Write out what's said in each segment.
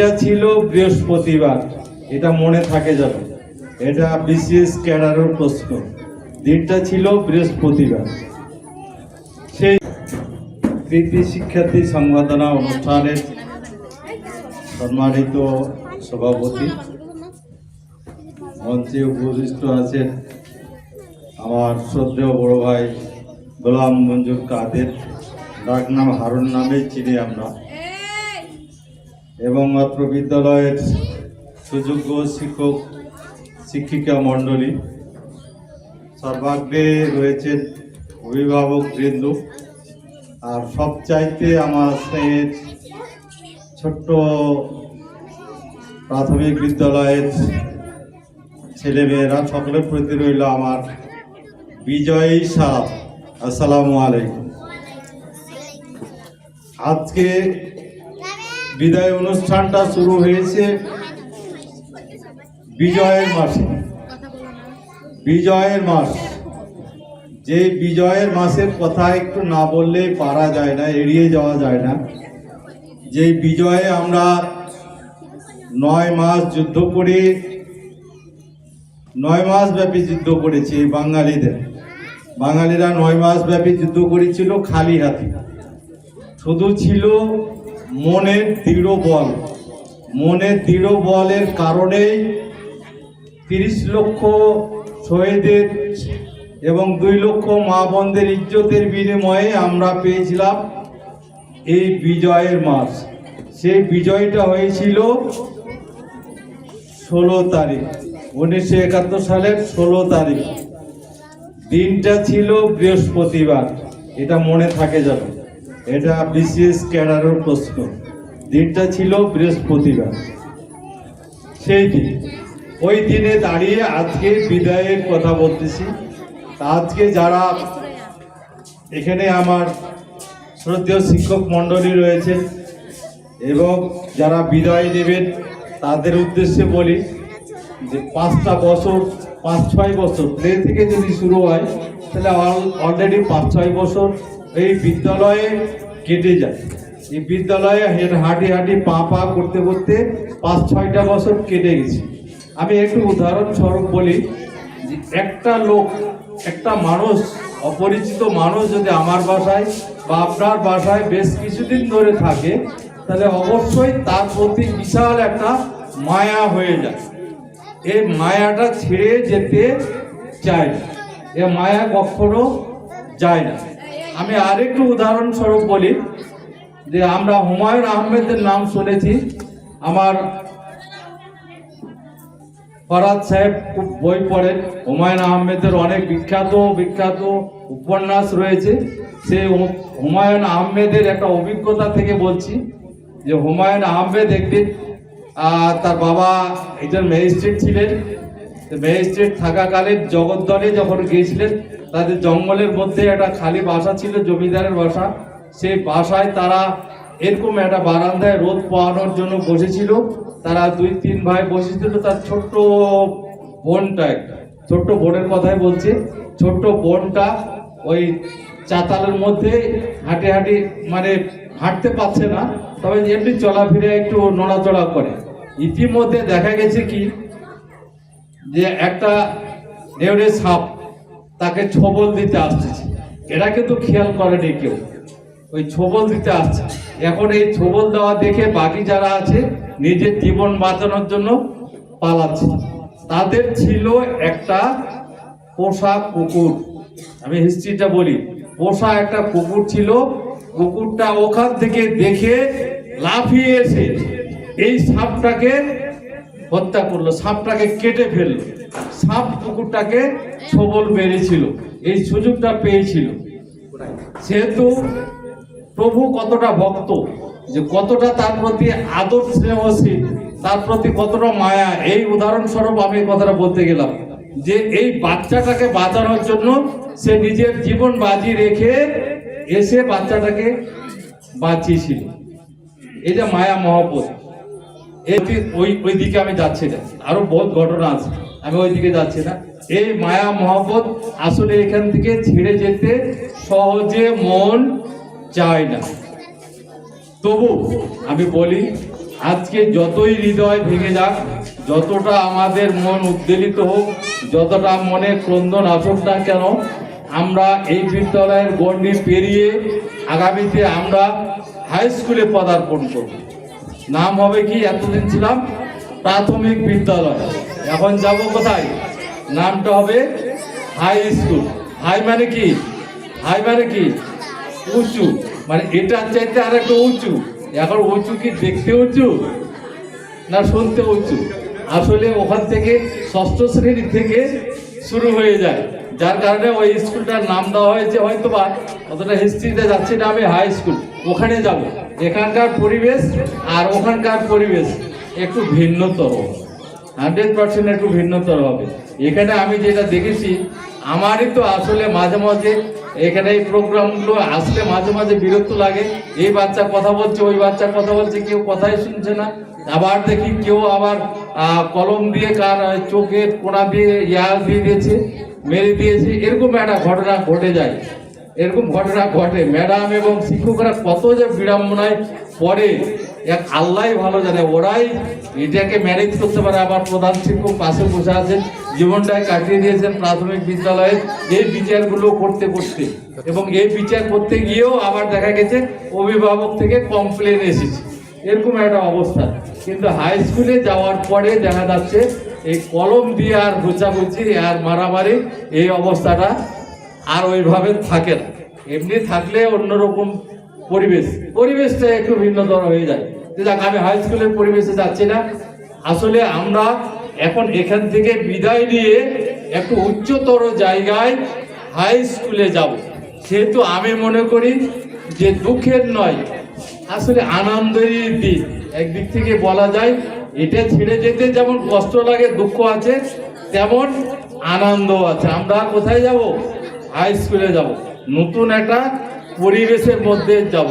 দিনটা ছিল বৃহস্পতিবার। এটা মনে থাকে যাবে এটা বিসিএস ক্যাডারের প্রশ্ন। দিনটা ছিল বৃহস্পতিবার। সেই কৃতি শিক্ষার্থী সংবর্ধনা অনুষ্ঠানের সম্মানিত সভাপতি, মঞ্চে উপবিষ্ট আছেন আমার শ্রদ্ধেয় বড় ভাই গোলাম মঞ্জুর কাদের। ডাক নাম হারুন নামে, চিনি আমরা। এবং মাত্র বিদ্যালয়ের সুযোগ্য শিক্ষক, শিক্ষিকা মণ্ডলী সর্বাগ্রে রয়েছেন অভিভাবক বৃন্দ। আর সবচাইতে আমার স্নেহের ছোট্ট প্রাথমিক বিদ্যালয়ের ছেলেমেয়েরা সকলের প্রতি রইল আমার বিজয়ী সাপ আসসালামু আলাইকুম। আজকে বিদায় অনুষ্ঠানটা শুরু হয়েছে বিজয়ের মাসে। বিজয়ের মাস। যে বিজয়ের মাসের কথা একটু না বললে পারা যায় না, এড়িয়ে যাওয়া যায় না। যে বিজয়ে আমরা নয় মাস যুদ্ধ করে, নয় মাস ব্যাপী যুদ্ধ করেছি এই বাঙালিদের। বাঙালিরা নয় মাস ব্যাপী যুদ্ধ করেছিল খালি হাতে। শুধু ছিল মনের দৃঢ় বল। মনের দৃঢ় বলের কারণেই তিরিশ লক্ষ শহীদের এবং দুই লক্ষ মা বোনদের ইজ্জতের বিনিময়ে আমরা পেয়েছিলাম এই বিজয়ের মাস। সেই বিজয়টা হয়েছিল ষোলো তারিখ, উনিশশো একাত্তর সালের ষোলো তারিখ। দিনটা ছিল বৃহস্পতিবার, এটা মনে থাকে যাবে এটা বিসিএস ক্যাডারের প্রশ্ন। দিনটা ছিল বৃহস্পতিবার। সেই দিন। ওই দিনে দাঁড়িয়ে আজকে বিদায়ের কথা বলতেছি। আজকে যারা এখানে আমার শ্রদ্ধেয় শিক্ষক মণ্ডলী রয়েছে এবং যারা বিদায় নেবেন, তাদের উদ্দেশ্যে বলি যে পাঁচটা বছর, পাঁচ, ছয় বছর, প্লে থেকে যদি শুরু হয়, তাহলে অলরেডি পাঁচ, ছয় বছর এই বিদ্যালয়ে কেটে যায়। এই বিদ্যালয়ে হেঁটে হাঁটি হাঁটি পা পা করতে করতে পাঁচ ছয়টা বছর কেটে গেছে। আমি একটু উদাহরণস্বরূপ বলি একটা লোক, একটা মানুষ, অপরিচিত মানুষ যদি আমার বাসায় বা আপনার বাসায় বেশ কিছুদিন ধরে থাকে, তাহলে অবশ্যই তার প্রতি বিশাল একটা মায়া হয়ে যায়। এই মায়াটা ছেড়ে যেতে চায় না। এ মায়া কখনো যায় না। আমি আরেকটু উদাহরণস্বরূপ বলি যে আমরা হুমায়ুন আহমেদের নাম শুনেছি। আমার ফরাদ সাহেব খুব বই পড়েন। হুমায়ুন আহমেদের অনেক বিখ্যাত বিখ্যাত উপন্যাস রয়েছে। হু- হুমায়ুন আহমেদের একটা অভিজ্ঞতা থেকে বলছি যে হুমায়ুন আহমেদ একদিন তার বাবা একজন ম্যাজিস্ট্রেট ছিলেন। ম্যাজিস্ট্রেট থাকাকালীন জগদ্দলে যখন গিয়েছিলেন তাদের জঙ্গলের মধ্যে একটা খালি বাসা ছিল, জমিদারের বাসা। সেই বাসায় তারা এরকম একটা বারান্দায় রোদ পোয়ানোর জন্য বসেছিল। তারা দুই, তিন ভাই বসেছিল, তার ছোট্ট বোনটা ছোট্ট বোনের কথাই বলছে। ছোট্ট বোনটা ওই চাতালের মধ্যে হাঁটে হাঁটে মানে হাঁটতে পারছে না, তবে এমনি চলাফেরা একটু নড়াচড়া করে। ইতিমধ্যে দেখা গেছে কি, যে একটা নেউরে সাপ তাকে ছবল দিতে আসতেছে এরা কিন্তু খেয়াল করেনি কেউ। ওই ছবল দিতে আসছে। এখন এই ছবল দেওয়া দেখে বাকি যারা আছে, নিজের জীবন বাঁচানোর জন্য পালাচ্ছে। তাদের ছিল একটা পোষা কুকুর। আমি হিস্ট্রিটা বলি। পোষা একটা কুকুর ছিল। কুকুরটা ওখান থেকে দেখে লাফিয়ে এসে এই সাপটাকে হত্যা করল। সাপটাকে কেটে ফেলল। সাপ কুকুরটাকে ছবল মেরেছিল এই সুযোগটা পেয়েছিল। সেহেতু প্রভু কতটা ভক্ত, যে কতটা তার প্রতি আদর স্নেহশীল, তার প্রতি কতটা মায়া, এই উদাহরণস্বরূপ আমি কথাটা বলতে গেলাম, যে এই বাচ্চাটাকে বাঁচানোর জন্য সে নিজের জীবন বাজি রেখে এসে বাচ্চাটাকে বাঁচিয়েছিল। যে মায়া মহব্বত। এটি ওই ওই দিকে আমি যাচ্ছি না। আরও বহুত ঘটনা আছে। আমি ওই দিকে যাচ্ছি না। এই মায়া মহব্বত আসলে এখান থেকে ছেড়ে যেতে সহজে মন চায় না। তবু আমি বলি, আজকে যতই হৃদয় ভেঙে যাক, যতটা আমাদের মন উদ্বেলিত হোক, যতটা মনে ক্রন্দন আসুক না কেন, আমরা এই বিদ্যালয়ের গণ্ডি পেরিয়ে আগামীতে আমরা হাই স্কুলে পদার্পণ করব। নাম হবে কি? এতদিন ছিলাম প্রাথমিক বিদ্যালয়। এখন যাব কোথায়? নামটা হবে হাই স্কুল। হাই মানে কি? হাই মানে কি? উঁচু। মানে এটার চাইতে আর একটা উঁচু। এখন উঁচু কি দেখতে উঁচু? না শুনতে উঁচু? আসলে ওখান থেকে ষষ্ঠ শ্রেণি থেকে শুরু হয়ে যায়। যার কারণে ওই স্কুলটার নাম দেওয়া হয়েছে হয়তো বা অতটা হিস্ট্রিতে যাচ্ছি না আমি, হাই স্কুল। ওখানে যাব। এখানকার পরিবেশ আর ওখানকার পরিবেশ একটু ভিন্নতর। হান্ড্রেড পার্সেন্ট একটু ভিন্নতর হবে। এখানে আমি যেটা দেখেছি, আমারই তো আসলে মাঝে মাঝে এখানে এই প্রোগ্রামগুলো আসলে মাঝে মাঝে বিরক্ত লাগে। এই বাচ্চা কথা বলছে, ওই বাচ্চা কথা বলছে, কেউ কথাই শুনছে না। আবার দেখি কেউ আবার কলম দিয়ে কার চোখের কোনা দিয়ে ইয়াল দিয়ে দিয়েছে, মেরে দিয়েছে। এরকম একটা ঘটনা ঘটে যায়। এরকম ঘটনা ঘটে। ম্যাডাম এবং শিক্ষকরা কত যে বিড়ম্বনায় পড়ে। এক আল্লাহ ভালো জানে, ওরাই এটাকে ম্যানেজ করতে পারে, আবার প্রধান শিক্ষক পাশে বসে আছেন জীবনটায় কাটিয়ে দিয়েছেন প্রাথমিক বিদ্যালয়ে। এই বিচারগুলো করতে করতে এবং এই বিচার করতে গিয়েও আবার দেখা গেছে, অভিভাবক থেকে কমপ্লেন এসেছে। এরকম একটা অবস্থা। কিন্তু হাই স্কুলে যাওয়ার পরে দেখা যাচ্ছে, এই কলম দিয়ে আর গোচাগুচি আর মারামারি, এই অবস্থাটা আর ওইভাবে থাকে না। এমনি থাকলে অন্যরকম পরিবেশ। পরিবেশটা একটু ভিন্নতর হয়ে যায়। যাক, আমি হাই স্কুলের পরিবেশে যাচ্ছি না। আসলে আমরা এখন এখান থেকে বিদায় নিয়ে একটু উচ্চতর জায়গায় হাই স্কুলে যাব। সেহেতু আমি মনে করি যে দুঃখের নয়, আসলে আনন্দেরই দিক একদিক থেকে বলা যায়, এটা ছেড়ে যেতে যেমন কষ্ট লাগে, দুঃখ আছে, তেমন আনন্দ আছে। আমরা কোথায় যাব? হাই স্কুলে যাব। নতুন একটা পরিবেশের মধ্যে যাব।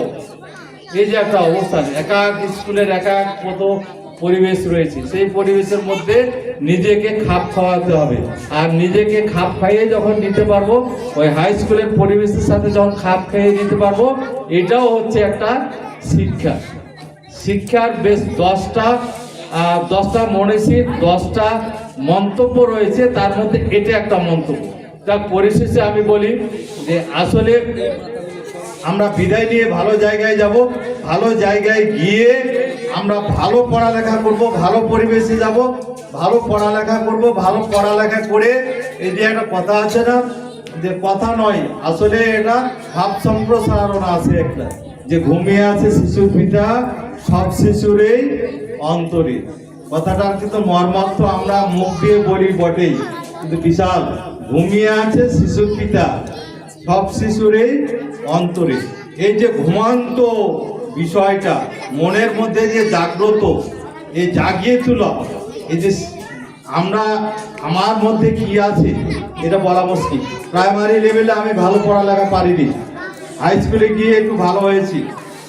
এই যে একটা অবস্থান এক এক স্কুলের এক এক মতো পরিবেশ রয়েছে। সেই পরিবেশের মধ্যে নিজেকে খাপ খাওয়াতে হবে। আর নিজেকে খাপ খাইয়ে যখন নিতে পারব, ওই হাই স্কুলের পরিবেশের সাথে যখন খাপ খাইয়ে নিতে পারব, এটাও হচ্ছে একটা শিক্ষা। শিক্ষার বেশ দশটা দশটা মনীষীর দশটা মন্তব্য রয়েছে, তার মধ্যে এটা একটা মন্তব্য। তা পরিশেষে আমি বলি যে আসলে আমরা বিদায় নিয়ে ভালো জায়গায় যাব, ভালো জায়গায় গিয়ে আমরা ভালো পড়ালেখা করব, ভালো পরিবেশে যাব, ভালো পড়ালেখা করব, ভালো পড়ালেখা করে এই যে একটা কথা আছে না, যে কথা নয়, আসলে এটা ভাব সম্প্রসারণ আছে একটা, যে ঘুমিয়ে আছে শিশু পিতা, সব শিশুরেই অন্তরে। কথাটা কিন্তু মর্মার্থ, আমরা মুখ দিয়ে বলি বটেই, কিন্তু বিশাল, ঘুমিয়ে আছে শিশু পিতা, সব শিশুরই অন্তরে। এই যে ঘুমান্ত বিষয়টা, মনের মধ্যে যে জাগ্রত এই জাগিয়ে তোলা। এই যে আমরা, আমার মধ্যে কি আছে, এটা বলা মুশকিল। প্রাইমারি লেভেলে আমি ভালো পড়ালেখা পারিনি। হাই স্কুলে গিয়ে একটু ভালো হয়েছি।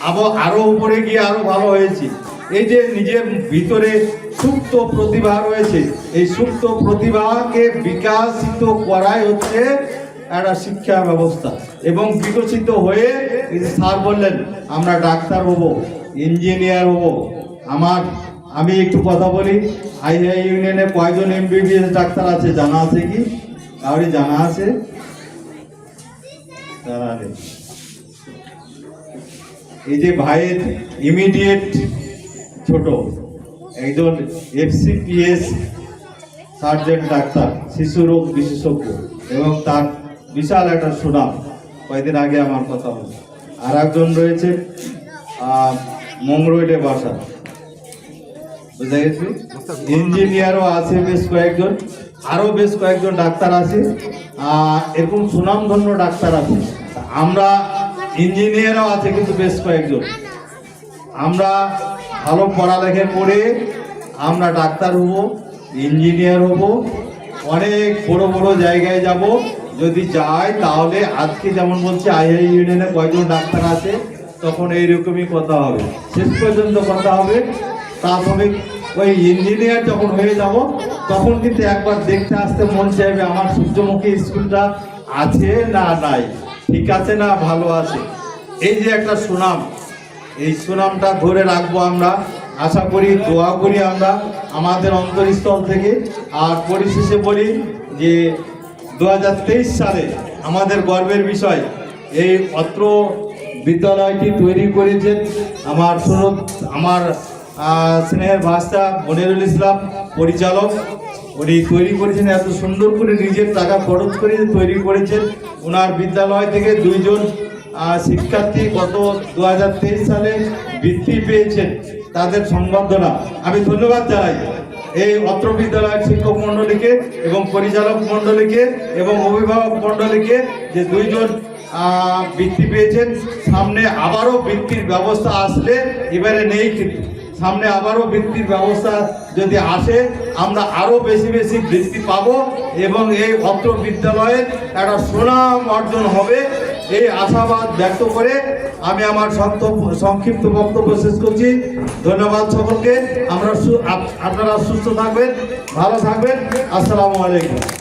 আবার আরও উপরে গিয়ে আরও ভালো হয়েছি। এই যে নিজের ভিতরে সুপ্ত প্রতিভা রয়েছে, এই সুপ্ত প্রতিভাকে বিকাশিত করাই হচ্ছে একটা শিক্ষা ব্যবস্থা। এবং বিকশিত হয়ে স্যার বললেন, আমরা ডাক্তার হব, ইঞ্জিনিয়ার হব। আমার, আমি একটু কথা বলি, আইআই ইউনিয়নে কয়জন এমবিবিএস ডাক্তার আছে জানা আছে কি? কাউরি জানা আছে? এই যে ভাইয়ের ইমিডিয়েট ছোট, একজন এফসিপিএস সার্জেন্ট ডাক্তার, শিশু রোগ বিশেষজ্ঞ, এবং তার বিশাল একটা সুনাম। কয়েকদিন আগে আমার কথা হলো। আর একজন রয়েছে মংরইলে বাসা বুঝা গেছি ইঞ্জিনিয়ারও আছে বেশ কয়েকজন, আরও বেশ কয়েকজন ডাক্তার আছে। এরকম সুনামধন্য ডাক্তার আছে। আমরা ইঞ্জিনিয়ারও আছে কিন্তু বেশ কয়েকজন। আমরা ভালো পড়ালেখা করে আমরা ডাক্তার হব, ইঞ্জিনিয়ার হব, অনেক বড় বড় জায়গায় যাব। যদি যায়, তাহলে আজকে যেমন বলছি আইআই ইউনিয়নে কয়জন ডাক্তার আছে, তখন এইরকমই কথা হবে। শেষ পর্যন্ত কথা হবে। প্রাথমিক ওই ইঞ্জিনিয়ার যখন হয়ে যাব, তখন কিন্তু একবার দেখতে আসতে মন চাইবে আমার সূর্যমুখী স্কুলটা আছে না নাই। ঠিক আছে না, ভালো আছে। এই যে একটা সুনাম, এই সুনামটা ধরে রাখব আমরা। আশা করি, দোয়া করি আমরা আমাদের অন্তরস্থল থেকে। আর পরিশেষে বলি যে দু হাজার তেইশ সালে আমাদের গর্বের বিষয়, এই অত্র বিদ্যালয়টি তৈরি করেছেন আমার সুরত আমার স্নেহের ভাষা মনিরুল ইসলাম, পরিচালক। উনি তৈরি করেছেন, এত সুন্দর করে নিজের টাকা খরচ করে তৈরি করেছেন। ওনার বিদ্যালয় থেকে দুইজন শিক্ষার্থী গত দু হাজার তেইশ সালে বৃত্তি পেয়েছেন। তাদের সংবর্ধনা আমি ধন্যবাদ জানাই। এই অত্র বিদ্যালয়ের শিক্ষক মণ্ডলীকে এবং পরিচালক মণ্ডলীকে এবং অভিভাবক মণ্ডলীকে যে দুইজন বৃত্তি পেয়েছেন, সামনে আবারও বৃত্তির ব্যবস্থা আসলে এবারে নেই কিন্তু। সামনে আবারও বৃত্তির ব্যবস্থা যদি আসে, আমরা আরও বেশি বেশি বৃত্তি পাবো এবং এই অত্র বিদ্যালয়ের একটা সুনাম অর্জন হবে। এই আশাবাদ ব্যক্ত করে আমি আমার সংক্ষিপ্ত বক্তব্য শেষ করছি। ধন্যবাদ সকলকে। আমরা আপনারা সুস্থ থাকবেন, ভালো থাকবেন। আসসালামু আলাইকুম।